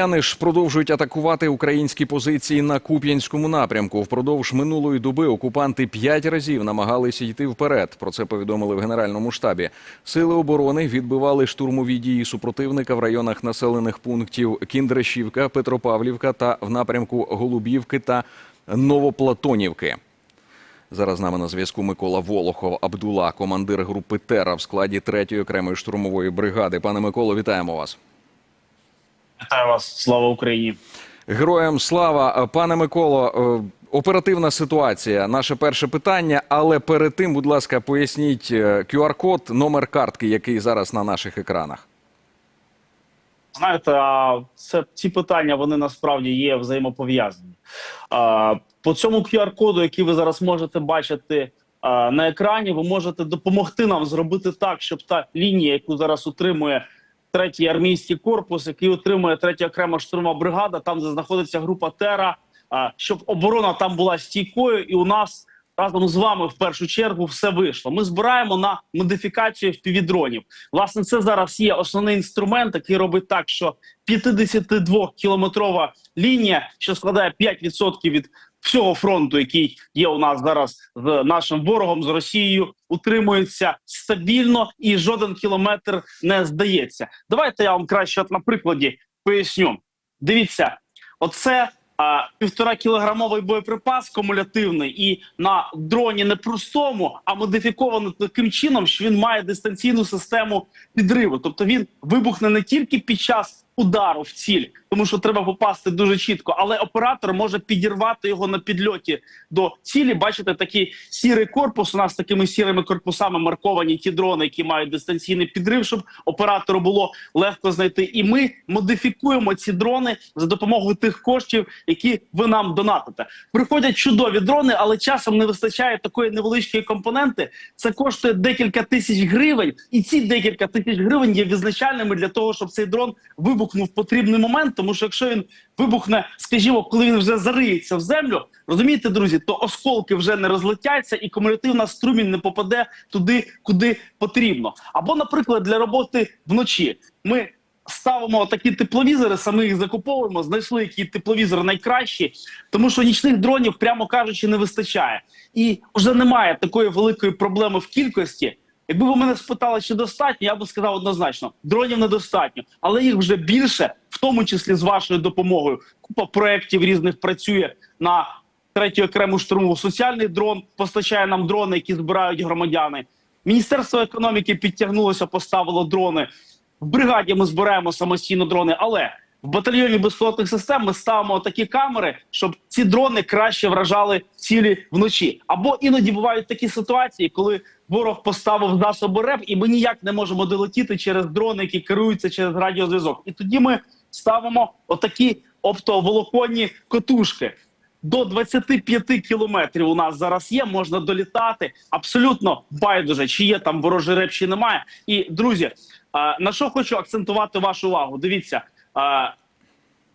Росіяни ж продовжують атакувати українські позиції на Куп'янському напрямку. Впродовж минулої доби окупанти п'ять разів намагалися йти вперед. Про це повідомили в генеральному штабі. Сили оборони відбивали штурмові дії супротивника в районах населених пунктів Кіндрашівка, Петропавлівка та в напрямку Голубівки та Новоплатонівки. Зараз з нами на зв'язку Микола Волохов Абдула, командир групи Тера в складі 3-ї окремої штурмової бригади. Пане Миколо, вітаємо вас. Вітаю вас, слава Україні. Героям слава, пане Миколо. е, Оперативна ситуація. Наше перше питання. Але перед тим, будь ласка, поясніть е, QR-код, номер картки, який зараз на наших екранах. Знаєте, це ці питання вони насправді є взаємопов'язані. По цьому QR-коду, який ви зараз можете бачити на екрані, ви можете допомогти нам зробити так, щоб та лінія, яку зараз утримує третій армійський корпус, який утримує третя окрема штурмова бригада, там де знаходиться група Тера, щоб оборона там була стійкою, і у нас разом з вами в першу чергу все вийшло. Ми збираємо на модифікацію впівдронів. Власне, це зараз є основний інструмент, який робить так, що 52 кілометрова лінія, що складає 5% від всього фронту, який є у нас зараз з нашим ворогом з Росією, утримується стабільно і жоден кілометр не здається. Давайте я вам краще от на прикладі поясню. Дивіться, оце півтора кілограмовий боєприпас кумулятивний, і на дроні не простому, а модифіковано таким чином, що він має дистанційну систему підриву. Тобто він вибухне не тільки під час удару в ціль, тому що треба попасти дуже чітко, але оператор може підірвати його на підльоті до цілі. Бачите, такий сірий корпус. У нас такими сірими корпусами марковані ті дрони, які мають дистанційний підрив, щоб оператору було легко знайти. І ми модифікуємо ці дрони за допомогою тих коштів, які ви нам донатите. Приходять чудові дрони, але часом не вистачає такої невеличкої компоненти. Це коштує декілька тисяч гривень, і ці декілька тисяч гривень є визначальними для того, щоб цей дрон вибухнув в потрібний момент. Тому що якщо він вибухне, скажімо, коли він вже зариється в землю, розумієте, друзі, то осколки вже не розлетяться, і кумулятивна струмінь не попаде туди, куди потрібно. Або, наприклад, для роботи вночі ми. Ставимо такі тепловізори, самі їх закуповуємо. Знайшли які тепловізори найкращі, тому що нічних дронів, прямо кажучи, не вистачає, і вже немає такої великої проблеми в кількості. Якби ви мене спитали, чи достатньо, я би сказав однозначно: дронів недостатньо, але їх вже більше, в тому числі з вашою допомогою. Купа проєктів різних працює на третю окрему штурмову. Соціальний дрон постачає нам дрони, які збирають громадяни. Міністерство економіки підтягнулося, поставило дрони. В бригаді ми збираємо самостійно дрони, але в батальйоні безпілотних систем ми ставимо такі камери, щоб ці дрони краще вражали цілі вночі. Або іноді бувають такі ситуації, коли ворог поставив засоби РЕП, і ми ніяк не можемо долетіти через дрони, які керуються через радіозв'язок. І тоді ми ставимо отакі оптоволоконні котушки. До 25 кілометрів у нас зараз є, можна долітати. Абсолютно байдуже, чи є там ворожий реп, чи немає. І друзі, на що хочу акцентувати вашу увагу? Дивіться,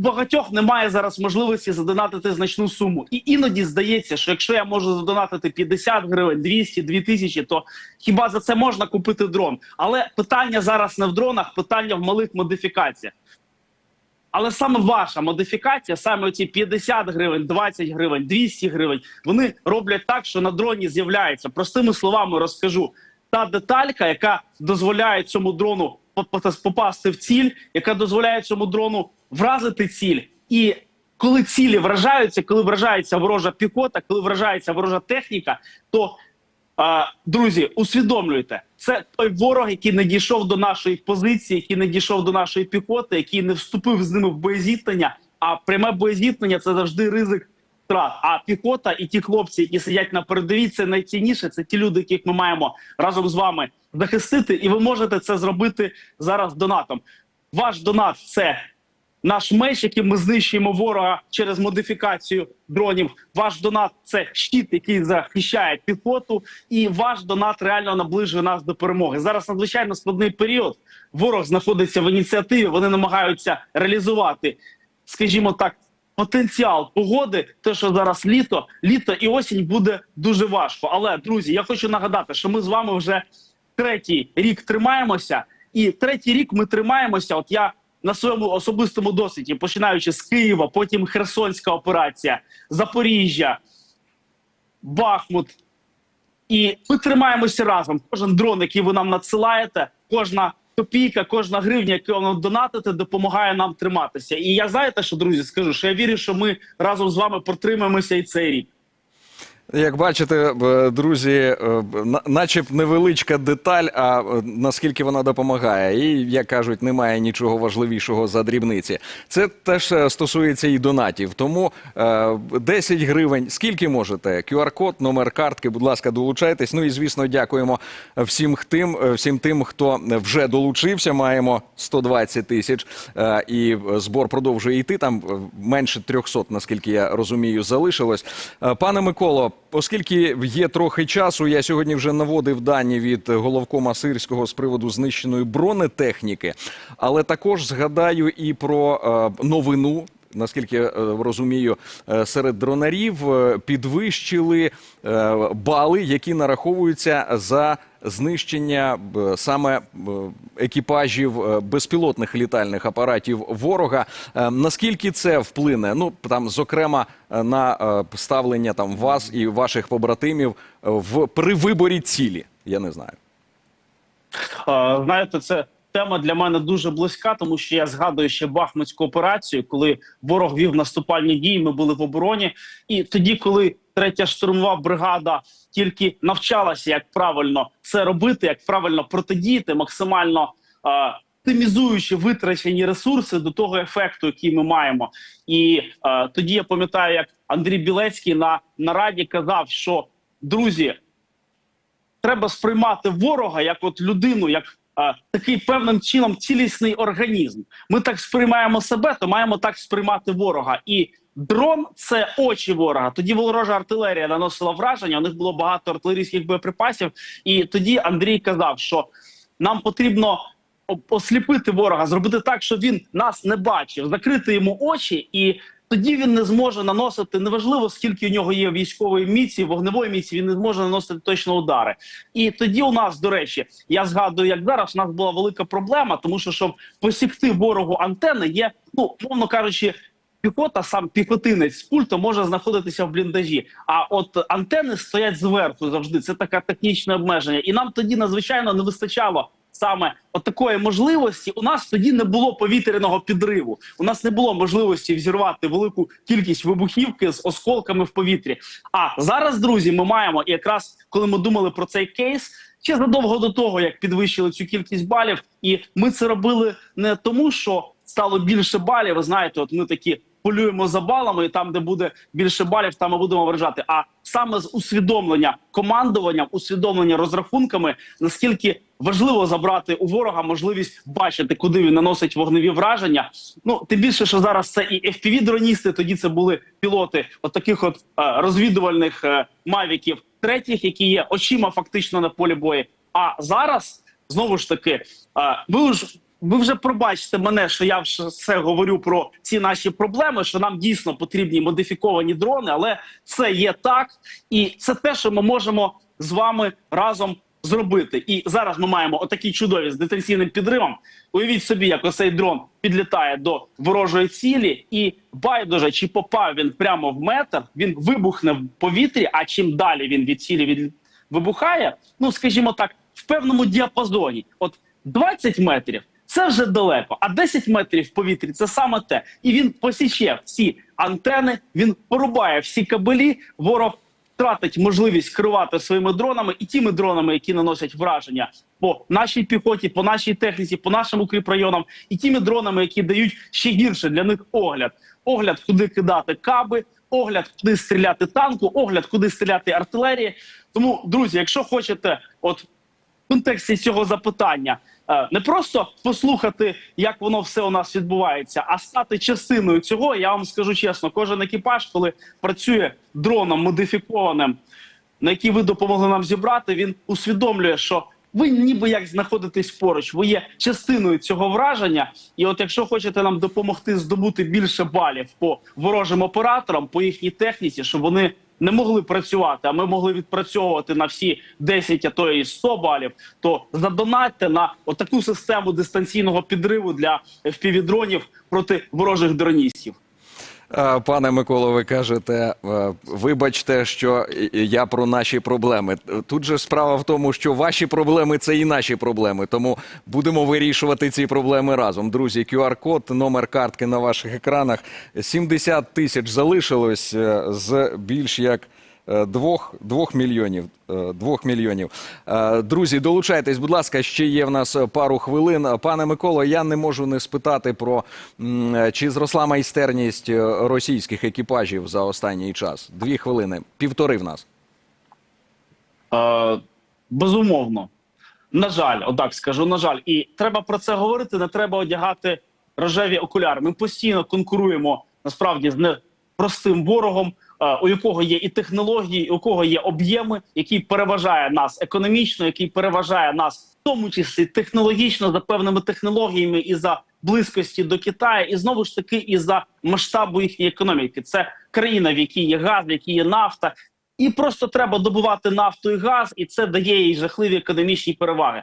багатьох немає зараз можливості задонатити значну суму. І іноді здається, що якщо я можу задонатити 50 гривень, 200, 2000, то хіба за це можна купити дрон? Але питання зараз не в дронах, питання в малих модифікаціях. Але саме ваша модифікація, саме оці 50 гривень, 20 гривень, 200 гривень, вони роблять так, що на дроні з'являється. Простими словами розкажу. Та деталька, яка дозволяє цьому дрону попасти в ціль, яка дозволяє цьому дрону вразити ціль. І коли цілі вражаються, коли вражається ворожа піхота, коли вражається ворожа техніка, то а, друзі, усвідомлюйте, це той ворог, який не дійшов до нашої позиції, який не дійшов до нашої піхоти, який не вступив з ними в боєзіткнення. А пряме боєзіткнення це завжди ризик втрат. А піхота і ті хлопці, які сидять на передовій, це найцінніше. Це ті люди, яких ми маємо разом з вами захистити, і ви можете це зробити зараз донатом. Ваш донат це наш меч, яким ми знищуємо ворога через модифікацію дронів. Ваш донат це щит, який захищає піхоту, і ваш донат реально наближує нас до перемоги. Зараз надзвичайно складний період. Ворог знаходиться в ініціативі. Вони намагаються реалізувати, скажімо так. Потенціал погоди, те, що зараз літо, літо і осінь буде дуже важко. Але друзі, я хочу нагадати, що ми з вами вже третій рік тримаємося, і третій рік ми тримаємося. От я на своєму особистому досвіді, починаючи з Києва, потім Херсонська операція, Запоріжжя, Бахмут. І ми тримаємося разом. Кожен дрон, який ви нам надсилаєте, кожна копійка, кожна гривня, яку ви нам донатите, допомагає нам триматися. І я знаєте, що друзі, скажу, що я вірю, що ми разом з вами протримаємося і цей рік. Як бачите, е, друзі, е, на- наче б невеличка деталь, а е, наскільки вона допомагає. І, як кажуть, немає нічого важливішого за дрібниці. Це теж стосується і донатів. Тому е, 10 гривень, скільки можете? QR-код, номер картки, будь ласка, долучайтесь. Ну і, звісно, дякуємо всім тим, всім тим, хто вже долучився. Маємо 120 тисяч, і збор продовжує йти. Там менше 300, наскільки я розумію, залишилось. Пане Миколо, оскільки є трохи часу, я сьогодні вже наводив дані від головкома Сирського з приводу знищеної бронетехніки, але також згадаю і про е, новину. Наскільки я е, розумію, е, серед дронарів е, підвищили бали, які нараховуються за знищення саме екіпажів безпілотних літальних апаратів ворога. Наскільки це вплине? Ну там, зокрема, на ставлення там вас і ваших побратимів в при виборі цілі? Я не знаю. Знаєте, це тема для мене дуже близька, тому що я згадую ще Бахмутську операцію, коли ворог вів наступальні дії. Ми були в обороні, і тоді, коли третя штурмова бригада тільки навчалася, як правильно це робити, як правильно протидіяти, максимально оптимізуючи витрачені ресурси до того ефекту, який ми маємо. І е, тоді я пам'ятаю, як Андрій Білецький на нараді казав, що друзі треба сприймати ворога як от людину, як такий певним чином цілісний організм. Ми так сприймаємо себе, то маємо так сприймати ворога. І дрон це очі ворога. Тоді ворожа артилерія наносила враження. У них було багато артилерійських боєприпасів. І тоді Андрій казав, що нам потрібно осліпити ворога, зробити так, щоб він нас не бачив, закрити йому очі і. Тоді він не зможе наносити неважливо, скільки у нього є військової міці, вогневої міці. Він не зможе наносити точно удари. І тоді у нас, до речі, я згадую, як зараз у нас була велика проблема, тому що щоб посікти ворогу антени, є ну мовно кажучи. Піхота, сам піхотинець з пультом може знаходитися в бліндажі. А от антени стоять зверху завжди. Це таке технічне обмеження. І нам тоді надзвичайно не вистачало саме от такої можливості. У нас тоді не було повітряного підриву. У нас не було можливості взірвати велику кількість вибухівки з осколками в повітрі. А зараз, друзі, ми маємо і якраз коли ми думали про цей кейс. Ще задовго до того, як підвищили цю кількість балів, і ми це робили не тому, що стало більше балів. Ви знаєте, от ми такі полюємо за балами, і там, де буде більше балів, там ми будемо вражати. А саме з усвідомлення командуванням, усвідомлення розрахунками, наскільки важливо забрати у ворога можливість бачити, куди він наносить вогневі враження. Ну тим більше, що зараз це і fpv дроністи тоді це були пілоти от таких от е, розвідувальних е, мавіків третіх, які є очима фактично на полі бою. А зараз знову ж таки, е, ви ж ви вже пробачите мене, що я вже все говорю про ці наші проблеми, що нам дійсно потрібні модифіковані дрони, але це є так, і це те, що ми можемо з вами разом зробити. І зараз ми маємо отакі чудові з дистанційним підривом. Уявіть собі, як оцей дрон підлітає до ворожої цілі, і байдуже, чи попав він прямо в метр, він вибухне в повітрі. А чим далі він від цілі від вибухає, ну скажімо так, в певному діапазоні. От 20 метрів це вже далеко, а 10 метрів в повітрі це саме те. І він посіче всі антени, він порубає всі кабелі. Ворог втратить можливість керувати своїми дронами і тими дронами, які наносять враження по нашій піхоті, по нашій техніці, по нашим укріпрайонам, і тими дронами, які дають ще гірше для них огляд. Огляд, куди кидати каби, огляд, куди стріляти танку, огляд, куди стріляти артилерії. Тому, друзі, якщо хочете, от в контексті цього запитання. Е, Не просто послухати, як воно все у нас відбувається, а стати частиною цього. Я вам скажу чесно, кожен екіпаж, коли працює дроном модифікованим, на який ви допомогли нам зібрати, він усвідомлює, що ви ніби як знаходитесь поруч, ви є частиною цього враження. І от якщо хочете нам допомогти здобути більше балів по ворожим операторам, по їхній техніці, щоб вони не могли працювати, а ми могли відпрацьовувати на всі 10, а то і 100 балів, то задонатьте на отаку систему дистанційного підриву для FPV-дронів проти ворожих дроністів. Е, Пане Миколо, ви кажете, е, вибачте, що я про наші проблеми. Тут же справа в тому, що ваші проблеми це і наші проблеми. Тому будемо вирішувати ці проблеми разом. Друзі, QR-код, номер картки на ваших екранах. 70 тисяч залишилось е, з більш як двох, двох мільйонів. е, Двох мільйонів. Е, Друзі, долучайтесь, будь ласка, ще є в нас пару хвилин. Пане Миколо, я не можу не спитати про е, чи зросла майстерність е, російських екіпажів за останній час. Дві хвилини, півтори в нас. Е, безумовно. На жаль, отак скажу, на жаль, і треба про це говорити. Не треба одягати рожеві окуляри. Ми постійно конкуруємо насправді з непростим ворогом, е, у якого є і технології, у кого є об'єми, який переважає нас економічно, який переважає нас в тому числі технологічно за певними технологіями і за близькості до Китаю, і знову ж таки і за масштабу їхньої економіки. Це країна, в якій є газ, в якій є нафта, і просто треба добувати нафту і газ, і це дає їй жахливі економічні переваги.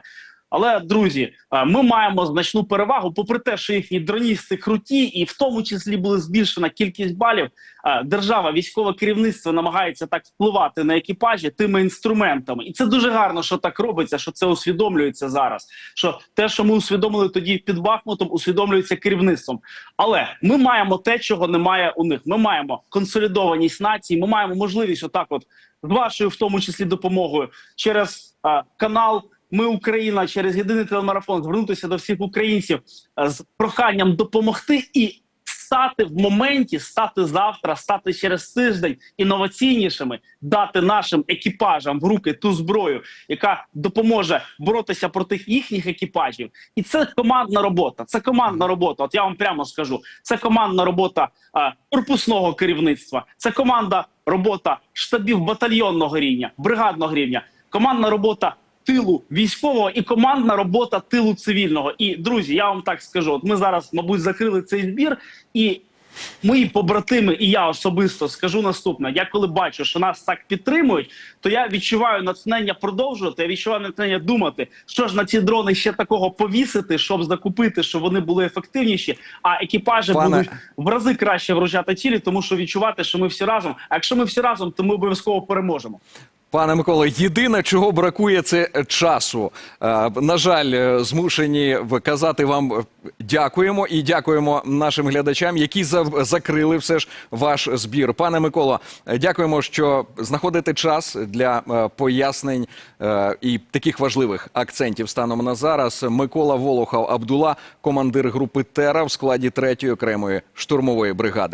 Але друзі, е, ми маємо значну перевагу, попри те, що їхні дроністи круті, і в тому числі була збільшена кількість балів. е, Держава, військове керівництво намагається так впливати на екіпажі тими інструментами, і це дуже гарно, що так робиться, що це усвідомлюється зараз. Що те, що ми усвідомили тоді під Бахмутом, усвідомлюється керівництвом. Але ми маємо те, чого немає у них. Ми маємо консолідованість нації. Ми маємо можливість, отак, от з вашою, в тому числі, допомогою через е, канал. Ми Україна через єдиний телемарафон звернутися до всіх українців е, з проханням допомогти і стати в моменті, стати завтра, стати через тиждень інноваційнішими, дати нашим екіпажам в руки ту зброю, яка допоможе боротися проти їхніх екіпажів. І це командна робота. Це командна робота. От я вам прямо скажу: це командна робота е, корпусного керівництва, це команда робота штабів батальйонного рівня, бригадного рівня, командна робота тилу військового і командна робота тилу цивільного. І друзі, я вам так скажу: от ми зараз, мабуть, закрили цей збір, і мої побратими, і я особисто скажу наступне: я коли бачу, що нас так підтримують, то я відчуваю натхнення продовжувати. Я відчуваю натхнення думати, що ж на ці дрони ще такого повісити, щоб закупити, щоб вони були ефективніші. А екіпажі Пане- будуть в рази краще вручати цілі, тому що відчувати, що ми всі разом. А якщо ми всі разом, то ми обов'язково переможемо. Пане Миколо, єдине, чого бракує, це часу. Е, На жаль, е, змушені казати вам е, дякуємо і дякуємо нашим глядачам, які за- закрили все ж ваш збір. Пане Миколо, дякуємо, що знаходите час для пояснень і таких важливих акцентів станом на зараз. Микола Волохов Абдула, командир групи Тера в складі 3-ї окремої штурмової бригади.